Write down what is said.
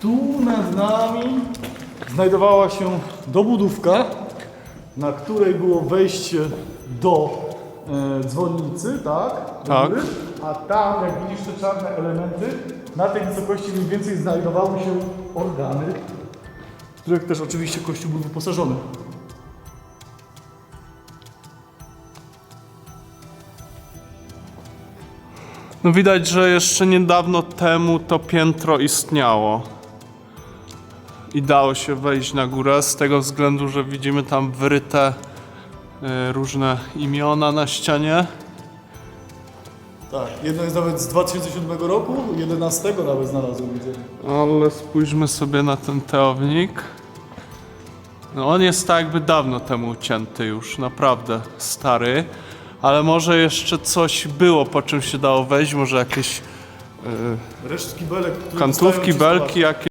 Tu nad nami znajdowała się dobudówka, na której było wejście do e, dzwonnicy, tak? Do Tak. góry. A tam, jak widzisz te czarne elementy, na tej wysokości mniej więcej znajdowały się organy, w których też oczywiście kościół był wyposażony. No widać, że jeszcze niedawno temu to piętro istniało. I dało się wejść na górę z tego względu, że widzimy tam wyryte y, różne imiona na ścianie. Tak, jedno jest nawet z 2007 roku, 11 nawet znalazłem, widzę. Ale spójrzmy sobie na ten teownik. No on jest tak jakby dawno temu ucięty już, naprawdę stary. Ale może jeszcze coś było, po czym się dało wejść, może jakieś y, Resztki belek, które kantówki, wystają 300 lat. belki jakieś.